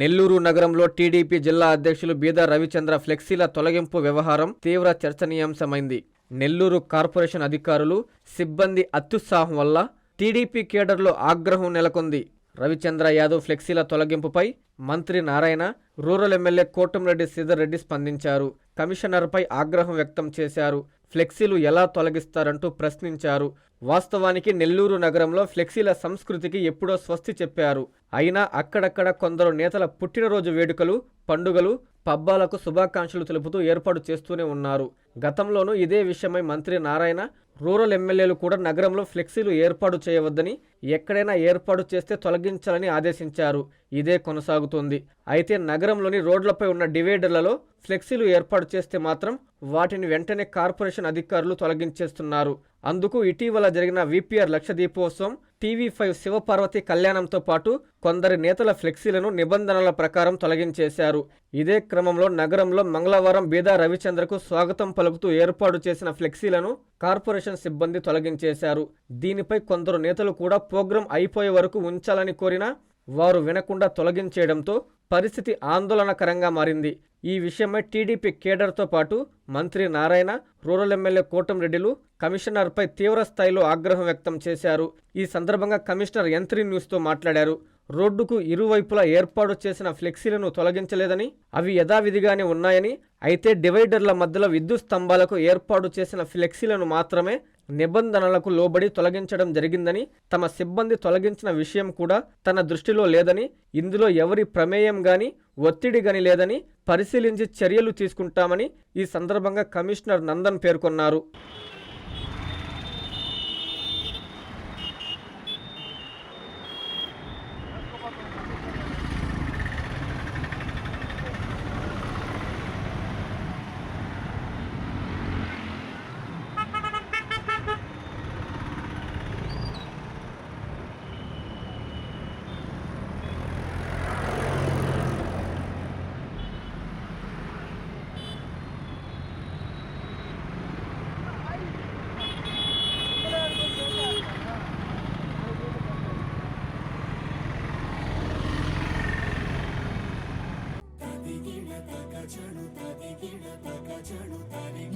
నెల్లూరు నగరంలో టీడీపీ జిల్లా అధ్యక్షులు బీదర్ రవిచంద్ర ఫ్లెక్సీల తొలగింపు వ్యవహారం తీవ్ర చర్చనీయాంశమైంది. నెల్లూరు కార్పొరేషన్ అధికారులు సిబ్బంది అత్యుత్సాహం వల్ల టీడీపీ కేడర్లో ఆగ్రహం నెలకొంది. రవిచంద్ర యాదవ్ ఫ్లెక్సీల తొలగింపుపై మంత్రి నారాయణ రూరల్ ఎమ్మెల్యే కోటంరెడ్డి శ్రీధర్ రెడ్డి స్పందించారు. కమిషనర్పై ఆగ్రహం వ్యక్తం చేశారు. ఫ్లెక్సీలు ఎలా తొలగిస్తారంటూ ప్రశ్నించారు. వాస్తవానికి నెల్లూరు నగరంలో ఫ్లెక్సీల సంస్కృతికి ఎప్పుడో స్వస్తి చెప్పారు. అయినా అక్కడక్కడ కొందరు నేతల పుట్టినరోజు వేడుకలు పండుగలు పబ్బాలకు శుభాకాంక్షలు తెలుపుతూ ఏర్పాటు చేస్తూనే ఉన్నారు. గతంలోనూ ఇదే విషయమై మంత్రి నారాయణ రూరల్ ఎమ్మెల్యేలు కూడా నగరంలో ఫ్లెక్సీలు ఏర్పాటు చేయవద్దని ఎక్కడైనా ఏర్పాటు చేస్తే తొలగించాలని ఆదేశించారు. ఇదే కొనసాగుతుంది. అయితే నగరంలోని రోడ్లపై ఉన్న డివైడర్లలో ఫ్లెక్సీలు ఏర్పాటు చేస్తే మాత్రం వాటిని వెంటనే కార్పొరేషన్ అధికారులు తొలగించేస్తున్నారు. అందుకు ఇటీవల జరిగిన విపిఆర్ లక్ష దీపోత్సవం టీవీ ఫైవ్ శివపార్వతి కళ్యాణంతో పాటు కొందరి నేతల ఫ్లెక్సీలను నిబంధనల ప్రకారం తొలగించేశారు. ఇదే క్రమంలో నగరంలో మంగళవారం బీదా రవిచంద్రకు స్వాగతం పలుకుతూ ఏర్పాటు చేసిన ఫ్లెక్సీలను కార్పొరేషన్ సిబ్బంది తొలగించేశారు. దీనిపై కొందరు నేతలు కూడా ప్రోగ్రాం అయిపోయే వరకు ఉంచాలని కోరినా వారు వినకుండా తొలగించేయడంతో పరిస్థితి ఆందోళనకరంగా మారింది. ఈ విషయమై టీడీపీ కేడర్తో పాటు మంత్రి నారాయణ రూరల్ ఎమ్మెల్యే కోటంరెడ్డిలు కమిషనర్పై తీవ్ర స్థాయిలో ఆగ్రహం వ్యక్తం చేశారు. ఈ సందర్భంగా కమిషనర్ యంత్రి న్యూస్తో మాట్లాడారు. రోడ్డుకు ఇరువైపులా ఏర్పాటు చేసిన ఫ్లెక్సీలను తొలగించలేదని అవి యథావిధిగానే ఉన్నాయని అయితే డివైడర్ల మధ్యలో విద్యుత్ స్తంభాలకు ఏర్పాటు చేసిన ఫ్లెక్సీలను మాత్రమే నిబంధనలకు లోబడి తొలగించడం జరిగిందని తమ సిబ్బంది తొలగించిన విషయం కూడా తన దృష్టిలో లేదని ఇందులో ఎవరి ప్రమేయం గాని ఒత్తిడి గాని లేదని పరిశీలించి చర్యలు తీసుకుంటామని ఈ సందర్భంగా కమిషనర్ నందన్ పేర్కొన్నారు.